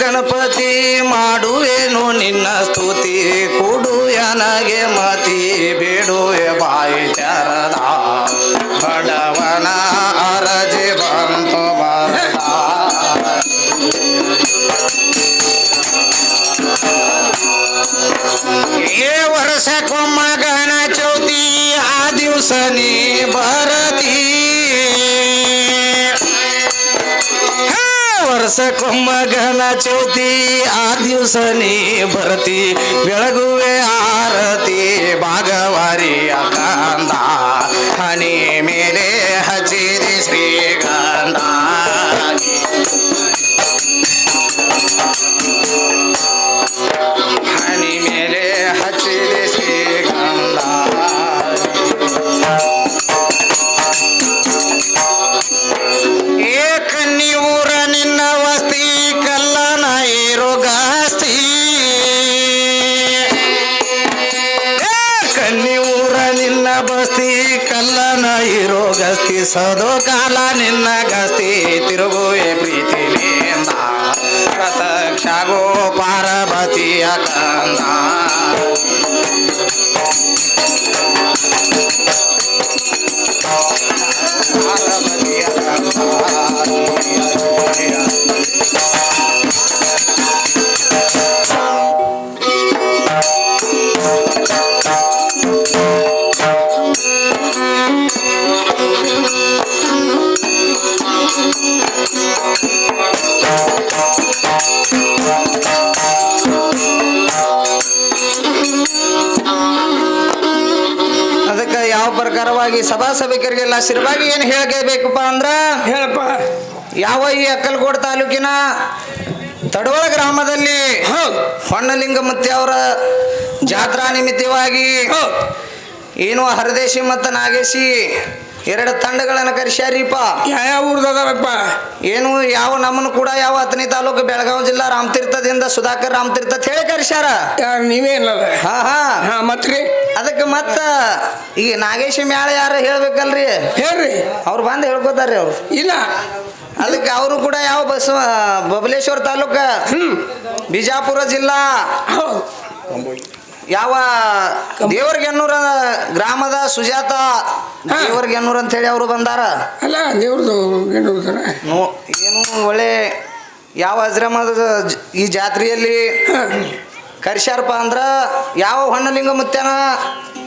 ಗಣಪತಿ ಮಾಡುವೇನು ನಿನ್ನ ಸ್ತುತಿ. ಕೊಡು ನನಗೆ ಮತಿ ಗಣ ಚೌತಿ ಆ ದಿವಸ ನೀ ಬರತಿ ಬೆಳಗುವೆ ಆರತಿ ಭಾಗವಾರಿ ಅಕಂದ ಹನಿ. ya la ಪ್ರಕಾರವಾಗಿ ಸಭಾ ಸಭಿಕರಿಗೆಲ್ಲ ಶಿರವಾಗಿ ಏನು ಹೇಳಬೇಕಪ್ಪ ಅಂದ್ರ ಹೇಳಪ್ಪ. ಯಾವ ಈ ಅಕ್ಕಲ್ಕೋಟ್ ತಾಲೂಕಿನ ತಡವಳ ಗ್ರಾಮದಲ್ಲಿ ಹೊಣ್ಣಲಿಂಗ ಮತ್ತೆ ಅವರ ಜಾತ್ರಾ ನಿಮಿತ್ತವಾಗಿ ಏನು ಹರದೇಶಿ ಮತ್ತು ನಾಗೇಶಿ ಎರಡು ತಂಡಗಳನ್ನು ಕರೆಸ್ಯಾರೀಪ ಯಾವ ಊರ್ದದವಪ್ಪ ಏನು ಯಾವ ನಮ್ಮನ್ನು ಕೂಡ ಯಾವ ಹತ್ತನೇ ತಾಲೂಕು ಬೆಳಗಾವಿ ಜಿಲ್ಲಾ ರಾಮತೀರ್ಥದಿಂದ ಸುಧಾಕರ್ ರಾಮತೀರ್ಥ ಹೇಳಿ ಕರೆಸ್ಯಾರ. ಯಾರು ನೀವೇ ಇಲ್ಲ ಹಾ ಹಾ. ಹಾ ಮತ್ರಿ ಅದಕ್ಕೆ ಮತ್ತ ಈ ನಾಗೇಶ ಮ್ಯಾಳ ಯಾರು ಹೇಳ್ಬೇಕಲ್ರಿ? ಹೇಳ್ರಿ. ಅವ್ರು ಬಂದು ಹೇಳ್ಕೊತಾರ್ರಿ ಅವ್ರು. ಇಲ್ಲ. ಅದಕ್ಕೆ ಅವರು ಕೂಡ ಯಾವ ಬಸ್ ಬಬಲೇಶ್ವರ ತಾಲೂಕ ಬಿಜಾಪುರ ಜಿಲ್ಲಾ ಯಾವ ದೇವರ್ಗೆನ್ನೂರ ಗ್ರಾಮದ ಸುಜಾತ. ದೇವರ್ಗೆನ್ನೂರ್ ಅಂತ ಹೇಳಿ ಅವರು ಬಂದಾರ. ಅಲ್ಲ ದೇವ್ರದ್ದು ಏನು ಒಳ್ಳೆ ಯಾವ ಅಜ್ರಮದ ಈ ಜಾತ್ರೆಯಲ್ಲಿ ಕರ್ಸ್ಯಾರಪ್ಪ ಅಂದ್ರ ಯಾವ ಹೊಣ್ಣಲಿಂಗ ಮುತ್ಯನ?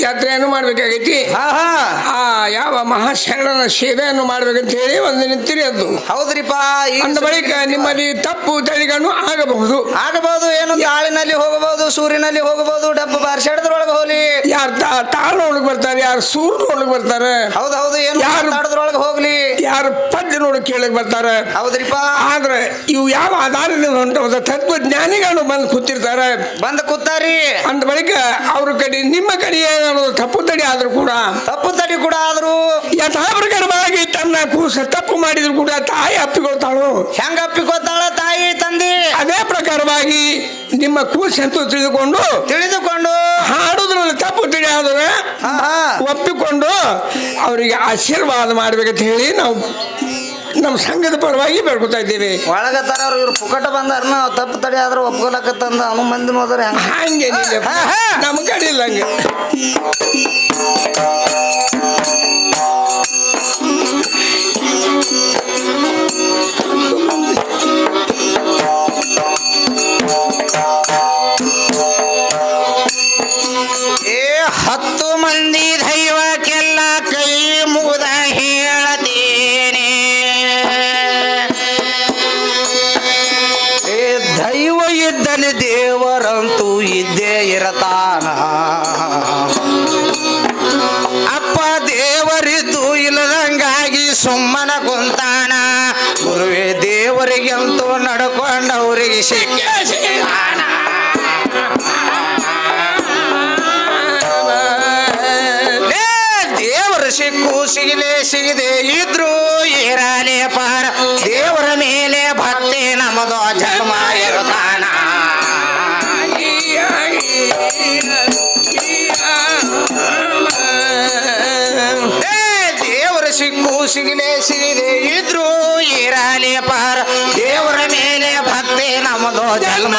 ಯಾತ್ರೆಯನ್ನು ಮಾಡ್ಬೇಕಾಗೈತಿ? ಆ ಯಾವ ಮಹಾಶರಣನ ಸೇವೆಯನ್ನು ಮಾಡ್ಬೇಕಂತ ಹೇಳಿ ಒಂದು ನಿಂತಿರಿ ಅದು. ಹೌದ್ರಿಪ್ಪ ಈ ಅಂದ ಬಳಿಕ ನಿಮ್ಮಲ್ಲಿ ತಪ್ಪು ತಳಿಗಳನ್ನು ಆಗಬಹುದು. ಆಗಬಹುದು ಏನು ತಾಳಿನಲ್ಲಿ ಹೋಗಬಹುದು ಸೂರಿನಲ್ಲಿ ಹೋಗಬಹುದು ಡಬ್ಬು ಬಾರ್ಸಾಡದ್ರೊಳಗೆ ಹೋಗಲಿ. ಯಾರು ತಾಳು ನೋಡಕ್ ಬರ್ತಾರೆ ಯಾರು ಸೂರ್ ನೋಡಕ್ ಬರ್ತಾರೆ? ಹೌದು ಹೌದು ಏನು ಯಾರು- ಮಾತಾಡೋದ್ರೊಳಗೆ ಹೋಗ್ಲಿ. ಯಾರು ಪದ್ಯ ನೋಡಕ್ ಕೇಳಕ್ ಬರ್ತಾರೆ? ಹೌದ್ರಿಪ್ಪ ಆದ್ರೆ ಇವು ಯಾವ ಆಧಾರದಿಂದ ತತ್ವ ತತ್ವಜ್ಞಾನಿಗಳು ಬಂದು ಕೂತಿರ್ತಾರೆ? ಬಂದು ಕೂತಾರಿ. ಅಂದ ಬಳಿಕ ಅವ್ರ ಕಡೆ ನಿಮ್ಮ ಕಡೆ ಏನಾದ್ರು ತಪ್ಪು ತಡಿ ಆದ್ರೂ ಕೂಡ. ತಪ್ಪು ತಡಿ ಕೂಡ ಆದರೂ. ಯಥಾ ಪ್ರಕಾರವಾಗಿ ತನ್ನ ಕೂಸ ತಪ್ಪು ಮಾಡಿದ್ರು ಕೂಡ ತಾಯಿ ಅಪ್ಪಿಕೊಳ್ತಾಳು. ಹೆಂಗ ಅಪ್ಪಿಕೊಳ್ತಾಳ ತಾಯಿ ತಂದೆ? ಅದೇ ಪ್ರಕಾರವಾಗಿ ನಿಮ್ಮ ಕೂಸ ಅಂತ ತಿಳಿದುಕೊಂಡು ತಿಳಿದುಕೊಂಡು. ಹಾಡುದ್ರಲ್ಲಿ ತಪ್ಪು ತಿಳಿ ಆದ್ರೆ ಒಪ್ಪಿಕೊಂಡು ಅವರಿಗೆ ಆಶೀರ್ವಾದ ಮಾಡ್ಬೇಕಂತ ಹೇಳಿ ನಾವು ನಮ್ಮ ಸಂಘದ ಪರವಾಗಿ ಬೇಡ್ಕೊತಾ ಇದ್ದೇವೆ. ಒಳಗತ್ತಾರ ಅವ್ರು ಇವ್ರು ಪುಕಟ ಬಂದಾರ ನಾವು ತಪ್ಪು ತಡೆ ಆದ್ರೆ ಒಪ್ಕೊಳಕತ್ತಂದ ಅವನು ಮಂದಿ ಹೋದ್ರೆ ಹಂಗೆ? ಹಂಗೇನಿಲ್ಲ ಹಾ, ಹಾ. ನಮ್ಮ ಕಡೆ ಇಲ್ಲ ಹಂಗೆ ದೇವರಿಗಂತೂ ನಡ್ಕೊಂಡವ್ರಿಗೆ ಸಿಕ್ಕ ಸಿಗಾನ ದೇವರ ಸಿಕ್ಕು ಸಿಗಲೇ ಸಿಗದೆ ಇದ್ರು ಇರಲೇ ಪಾರ ದೇವರ ಮೇಲೆ ಭಕ್ತಿ ನಮ್ಮದು ಜನ್ಮ ಇರುತ್ತಾನ. ದೇವರ ಸಿಕ್ಕು ಸಿಗಲೇ ಸಿಗದೆ ಇದ್ರು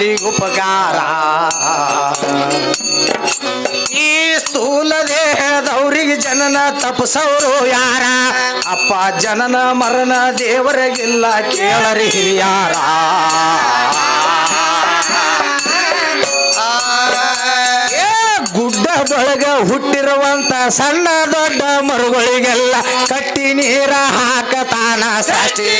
ಯಾರಿಗ ಉಪಕಾರ? ಈ ಸ್ಥೂಲ ದೇಹದವ್ರಿಗೆ ಜನನ ತಪಸವರು ಯಾರ? ಅಪ್ಪ ಜನನ ಮರಣ ದೇವರಿಗಿಲ್ಲ ಕೇಳರಿ ಹಿರಿಯಾರ. ಏ ಗುಡ್ಡದೊಳಗ ಹುಟ್ಟಿರುವಂತ ಸಣ್ಣ ದೊಡ್ಡ ಮರುಗಳಿಗೆಲ್ಲ ಕಟ್ಟಿ ನೀರ ಹಾಕತಾನ ಸೃಷ್ಟಿ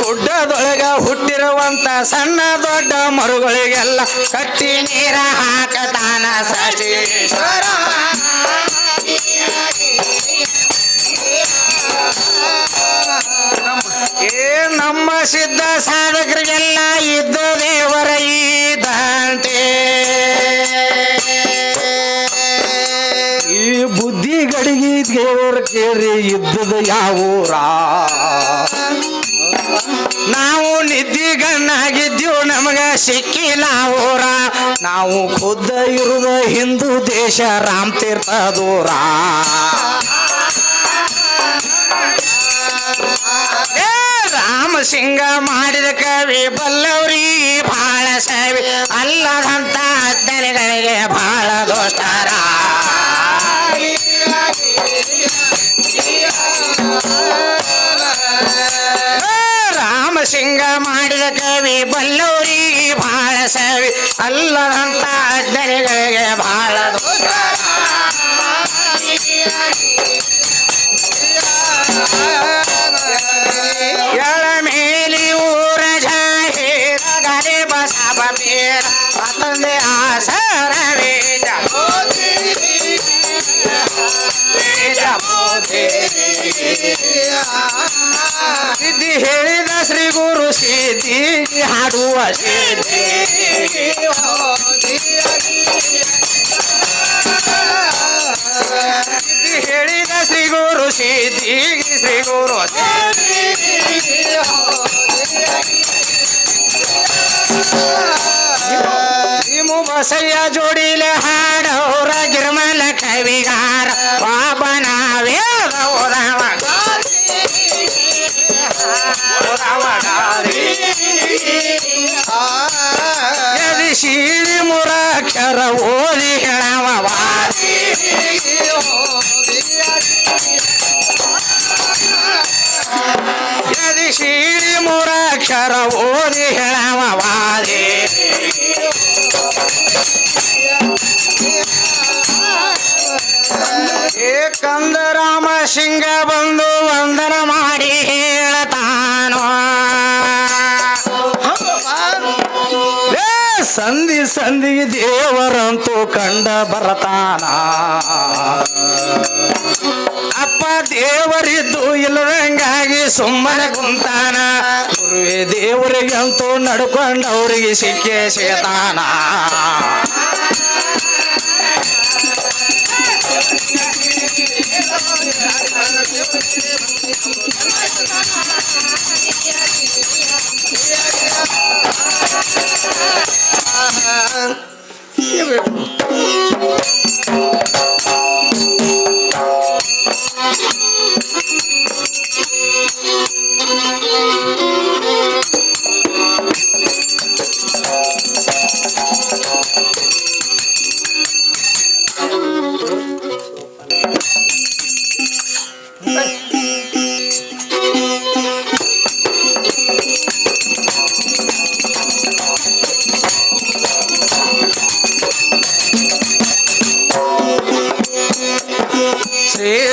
ಗುಡ್ಡದೊಳಗ ಹುಟ್ಟಿರುವಂತ ಸಣ್ಣ ದೊಡ್ಡ ಮರುಗಳಿಗೆಲ್ಲ ಕಟ್ಟಿ ನೀರ ಹಾಕತಾನ ಸೃಷ್ಟೀಶ್ವರ ಏ, ನಮ್ಮ ಸಿದ್ಧ ಸಾಧಕರಿಗೆಲ್ಲ ಇದ್ದ ದೇವರ ಈ ಈ ಗಡಿಗೆ ದೇವರ ಕೇರಿ ಇದ್ದದ ಯಾವೂರ? ನಾವು ನಿದ್ದಿಗಣ್ಣಾಗಿದ್ದೀವು ನಮಗ ಸಿಕ್ಕಿಲ್ಲ ಊರ ನಾವು ಖುದ್ದ ಇರುದ ಹಿಂದೂ ದೇಶ ರಾಮ್ ತೀರ್ಥ ದೂರ ಸಿಂಗ ಮಾಡಿದ ಕವಿ ಬಲ್ಲವ್ರಿ ಬಹಳ ಸವಿ. ಅಲ್ಲದಂತ ಅಜ್ಞನಿಗಳಿಗೆ ಬಹಳ ದೋಸ್ತಾರ. ಕವಿ ಬಲ್ಲೋರಿ ಬಹಳ ಸವಿ ಅಲ್ಲದಂತ ಅಜ್ಞನಿಗಳಿಗೆ ಬಹಳ ದೋಸ್ತಾರ ಸಿದ್ಧಿ ಹೇಳಿದ ಶ್ರೀ ಗುರು ಸಿದ್ಧಿ ಹಾಡುವ ಸಿದ್ಧಿ ಸಿದ್ಧಿ ಹೇಳಿದ ಶ್ರೀ ಗುರು ಸಿದ್ಧಿ ಶ್ರೀ ಗುರು ಭೀಮು ಬಸಯ್ಯ ಜೋಡಿಲೆ ಹಾಡೋರ ಗಿರ್ಮಲ ಕವಿಗಾರ ಪಾಪನ ಶೀಳಿ ಮುರಾಕ್ಷರ ಓದಿ ಹೇಳವ ವಾದಿ. ರಾಮ ಸಿಂಗ ಬಂದು ವಂದನ ಮಾಡಿ ಹೇಳತಾನೋ. ಸಂಧಿ ಸಂಧಿ ದೇವರಂತೂ ಕಂಡ ಬರತಾನ. ಅಪ್ಪ ದೇವರಿದ್ದು ಇಲ್ಲದಂಗಾಗಿ ಸುಮ್ಮನೆ ಕುಂತಾನ. ಗುರುವೆ ದೇವರಿಗಂತೂ ನಡ್ಕೊಂಡವ್ರಿಗೆ ಸಿಕ್ಕೇ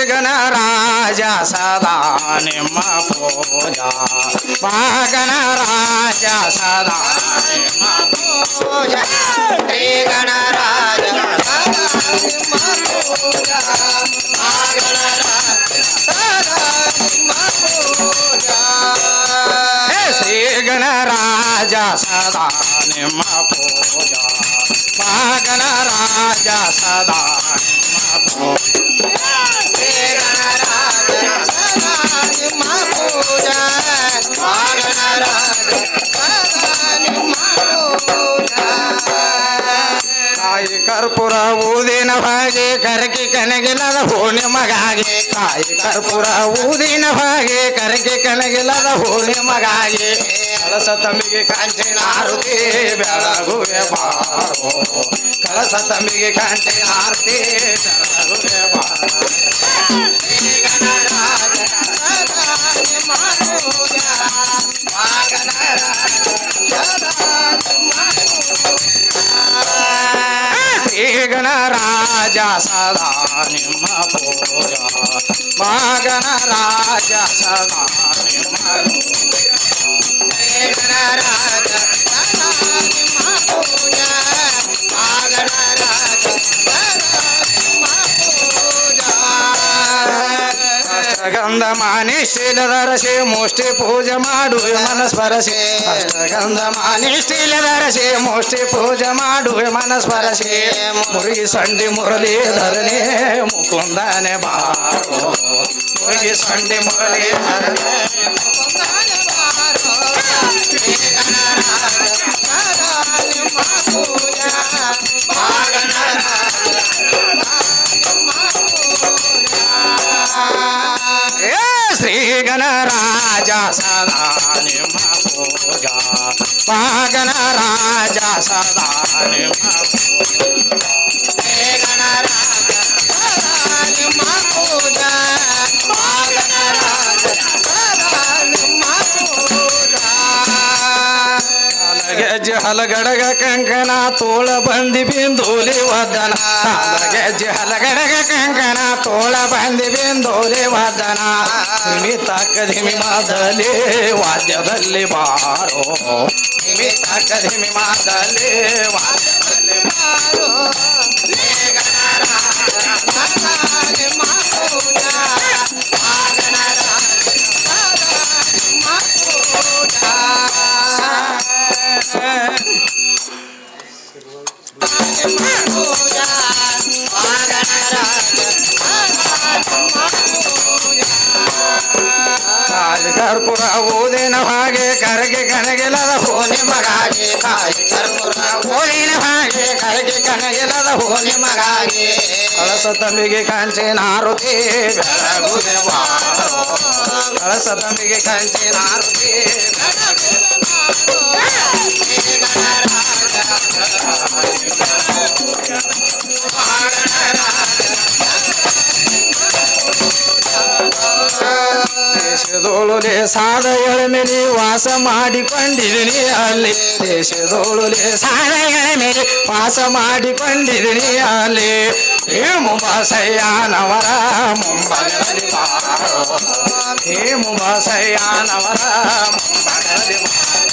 निर्घन राजा सदा निम पूजा। वागन राजा सदा निम पूजा। सदा निम पूजा वागन श्री गण राजा सदा निम पूजा। राजा सदा निम पूजा। ಕಾಯಿ ಕರ್ಪೂರ ಊದಿನ ಹಾಗೆ ಕರಕಿ ಕನಗಿಲ್ಲದ ಹೂಣಿ ಮಗಾಗಿ ಕಾಯಿ ಕರ್ಪೂರ ಊದಿನ ಹಾಗೆ ಕರಕಿ ಕನಗಿಲ್ಲದ ಹೂಣಿ ಮಗಾಗಿ ಕಳಸ ತಮ್ಮಿಗೆ ಕಾಂಚಿನ ಆರುತಿ ಬೆಳಗುವೆ ಬಾರೋ ಕಳಸ ತಮ್ಮಿಗೆ ಕಾಂಚಿನ ಆರುತಿ ಬೆಳಗುವೆ ಬಾರೋ ಶ್ರೀ ಗಣರಾಜ ಸದಾ ನಿಮ್ಮ ಪೂಜಾ ವಾಗಣರಾಜ ಸದಾ ನಿಮ್ಮ ಶ್ರೀ ಗಣರಾಜ ಸದಾ ನಿಮ್ಮ ಪೂಜಾ ಮಗನ ರಾಜ ಸದಾ ನಿಮ್ಮ ಪೂಜಾ. ಶ್ರೀ ಗಣರಾಜ ಸದಾ ನಿಮ್ಮ ಪೂಜಾ ಅಷ್ಟಗಂಧ ಮಾನಿ ಶೀಲಧರಸಿ ಮುಷ್ಟಿ ಪೂಜೆ ಮಾಡುವೆ ಮನಸ್ಪರಸಿ ಅಷ್ಟಗಂಧ ಮಾನಿ ಶೀಲಧರಸಿ ಮುಷ್ಟಿ ಪೂಜೆ ಮಾಡುವೆ ಮನಸ್ಪರಸಿ ಮುರುಗಿ ಸಂಡಿ ಮುರಳಿ ಧರಣಿ ಮುಕುಂದನೆ ಬಾರೋ ಮುರುಗಿ ಸಂಡಿ ಮುರಳಿ ಧರಣಿ ಮುಕುಂದನೆ ಗಣರಾಜ ಸದಾ ನಿಮ್ಮ ಪೂಜಾ ಗಣರಾಜ ಸದಾ ನಿಮ್ಮ ಹಲಗಡಗ ಕಂಕಣ, ತೋಳ ಬಂದಿ ಬಿಂದೋಲಿ ವದನ. ಗೆಜ್ಜೆ ಹಲಗಡಗ ಕಂಕಣ, ತೋಳ ಬಂದಿ ಬಿಂದೋಲಿ ವದನ. ನಿಮಿ ಕದಿಮಿ ಮಾದಲಿ ವಾದ್ಯದಲ್ಲಿ ಬಾರೋ. ನಿಮಿ ಕದಿಮಿ ಮಾದಲಿ ವಾದ್ಯದಲ್ಲಿ ಬಾರೋ. ಕರ್ಪೂರ ಓದಿನ ಹಾಗೆ ಕರಗೆ ಕಣಗಿಲದ ಹೋನಿ ಮಗಾಗಿ ಕಾಯಿ ಕರ್ಪುರ ಓದಿನ ಹಾಗೆ ಕರಗೆ ಕಣಗಿಲದ ಹೋಗಿ ಮಗಾಗಿ. ಕಳಸ ತಂಬಿಗೆ ಕಾಂಚಿ ಆರುತಿ ಕಳಸ ತಂಬಿಗೆ ಕಳಸ ತಮ್ಮಿಗೆ ಕಾಂಚಿನ ಆರುತಿ ದೇಶದೋಳುಲೆ ಸಾದ ಮೇಲೆ ವಾಸ ಮಾಡಿಕೊಂಡಿದ್ದೀನಿ ಅಲ್ಲಿ ದೇಶದೋಳುಲೆ ಸಾದ ಮೇಲೆ ವಾಸ ಮಾಡಿಕೊಂಡಿದ್ದೀನಿ ಅಲ್ಲಿ ಹೇ ಮುಂಬಸಯ್ಯನವರ ಮುಂಬಗದಲ್ಲಿ ಬಾರೋ. ಹೇ ಮುಂಬಸಯ್ಯನವರ ಮುಂಬಗದಲ್ಲಿ ಬಾರೋ.